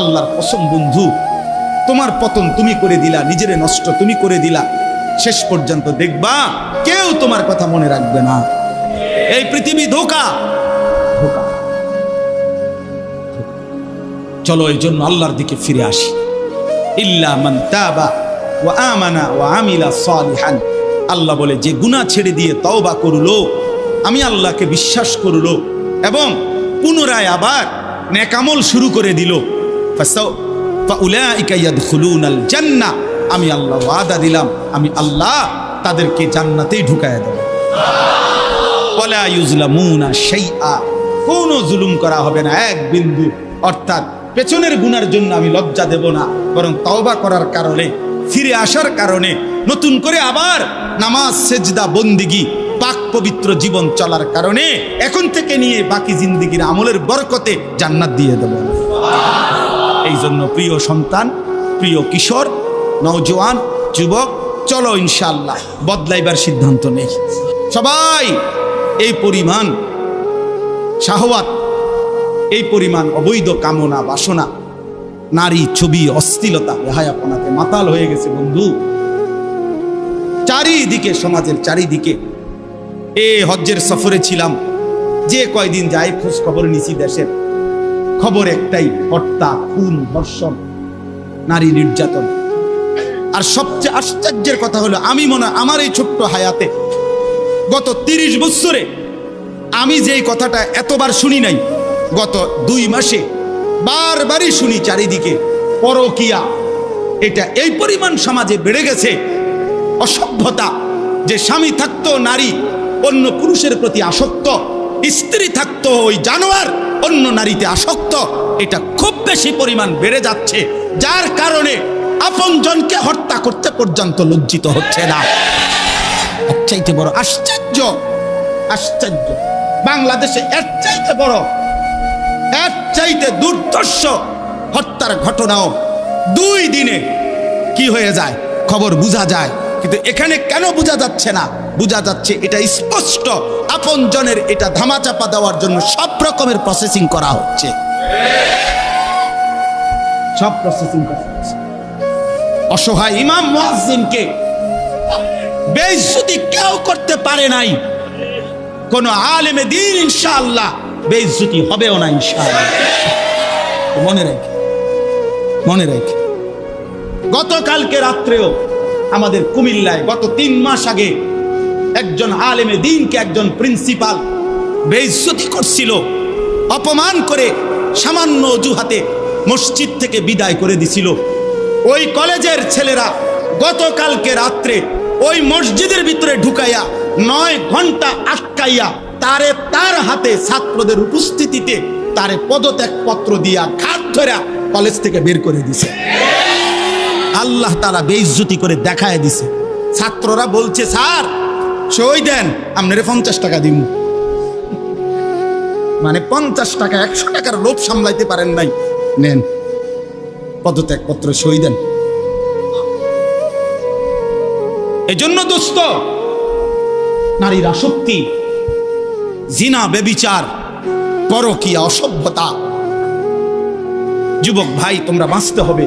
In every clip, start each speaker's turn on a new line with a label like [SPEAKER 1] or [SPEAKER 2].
[SPEAKER 1] আল্লাহর কসম বন্ধু, তোমার পতন তুমি করে দিলা, নিজেরে নষ্ট তুমি করে দিলা। শেষ পর্যন্ত দেখবা কেউ তোমার কথা মনে রাখবে না। এই পৃথিবী ধোকা। চলো এই জন্য আল্লাহর দিকে ফিরে আসি। ইল্লা মান তাবা ওয়া আমানা ওয়া আমিলা সালিহান। আল্লাহ বলে, যে গুনাহ ছেড়ে দিয়ে তওবা করল, আমি আল্লাহকে বিশ্বাস করল এবং পুনরায় আবার নেকামল শুরু করে দিল। আমি আল্লাহ ওয়াদা দিলাম। আমি আল্লাহ তাদেরকে জান্নাতেই ঢুকায় দেব। ওয়ালা ইউজলামুনা শাইআ। কোনো জুলুম করা হবে না, এক বিন্দু। অর্থাৎ পেছনের গুনার জন্য আমি লজ্জা দেব না, বরং তওবা করার কারণে, ফিরে আসার কারণে, নতুন করে আবার নামাজ, সেজদা, বন্দিগি, পাক পবিত্র জীবন চলার কারণে, এখন থেকে নিয়ে বাকি জিন্দিগির আমলের বরকতে জান্নাত দিয়ে দেব। এই জন্য প্রিয় সন্তান, প্রিয় কিশোর, নওজোয়ান, যুবক, চলো ইনশাল্লাহ বদলাইবার সিদ্ধান্ত নেই। সবাই, এই পরিমাণ শাহওয়াত, এই পরিমাণ অবৈধ কামনা, বাসনা, নারী ছবি অস্থিলতা রেহায়াপনাতে মাতাল হয়ে গেছে বন্ধু। চারিদিকে, সমাজের চারিদিকে, এ হজ্জের সফরে ছিলাম, যে কয়দিন যাই খোঁজ খবর নিছি দেশের। খবর একটাই হত্যা খুন, ধর্ষণ, নারী নির্যাতন। আর সবচেয়ে আশ্চর্যের কথা হলো, আমি মনে আমার এই ছোট্ট হায়াতে গত তিরিশ বছরে আমি যেই কথাটা এতবার শুনি নাই, গত দুই মাসে বারবারই শুনি চারিদিকে পরকিয়া। এটা এই পরিমাণ সমাজে বেড়ে গেছে, অসভ্যতা, যে স্বামী থাকতো নারী, অন্য পুরুষের প্রতি আসক্ত স্ত্রী থাকতো ওই জানোয়ার, অন্য নারীতে আসক্ত। এটা খুব বেশি পরিমাণ বেড়ে যাচ্ছে। যার কারণে আপনজনকে হত্যা করতে পর্যন্ত লজ্জিত হচ্ছে না। চাইতে বড় আশ্চর্য আশ্চর্য। বাংলাদেশে এর চাইতে বড়, এর চাইতে দুর্দর্শ হত্যার ঘটনাও দুই দিনে কি হয়ে যায়? খবর বোঝা যায়। কিন্তু এখানে কেন বোঝা যাচ্ছে না? বোঝা যাচ্ছে এটা স্পষ্ট। আপন জনের এটা ধামাচাপা দেওয়ার জন্য সব রকমের প্রসেসিং করা হচ্ছে। সব প্রসেসিং করা হচ্ছে। অসহায় ইমাম মুয়াজ্জিনকে বেইজ্জতি কেউ করতে পারে নাই। কোন আলেমে দিন ইনশাআল্লাহ বেইজ্জতি হবেও না ইনশাআল্লাহ। মনে রেখে মনে রেখে। গতকালকে রাত্রেও আমাদের কুমিল্লায় গত তিন মাস আগে একজন আলেমে দিনকে একজন প্রিন্সিপাল বেইজ্জতি করছিল, অপমান করে সামান্য অজুহাতে মসজিদ থেকে বিদায় করে দিছিল। ওই কলেজের ছেলেরা গতকালকে রাত্রে ওই মসজিদের ভিতরে ঢুকাইয়া নয় ঘণ্টা আটকাইয়া তারে তার হাতে ছাত্রদের উপস্থিতিতে তারে পদত্যাগ পত্র দিয়া ঘাট ধরা কলেজ থেকে বের করে দিছে। আল্লাহ তারা বেইজ্জতি করে দেখায় দিছে। ছাত্ররা বলছে, স্যার, সই দেন, আপনারে পঞ্চাশ টাকা দিন মানে পঞ্চাশ টাকা, একশো টাকার লোভ সামলাইতে পারেন নাই। নেন, পদত্যাগপত্র সই দেন। এজন্য দোস্ত, নারীর আসক্তি জিনা, বেবিচার, পরকীয়া, অসভ্যতা। যুবক ভাই, তোমরা বাঁচতে হবে।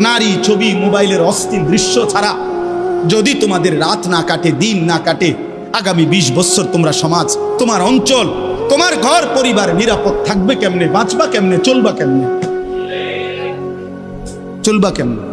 [SPEAKER 1] নারী ছবি মোবাইলের অস্থির দৃশ্য ছাড়া যদি তোমাদের রাত না কাটে, দিন না কাটে, আগামী ২০ বছর তোমরা সমাজ, তোমার অঞ্চল, তোমার ঘর, পরিবার নিরাপদ থাকবে কেমনে, বাঁচবা কেমনে, চলবা কেমনে? চলবা কেমনে?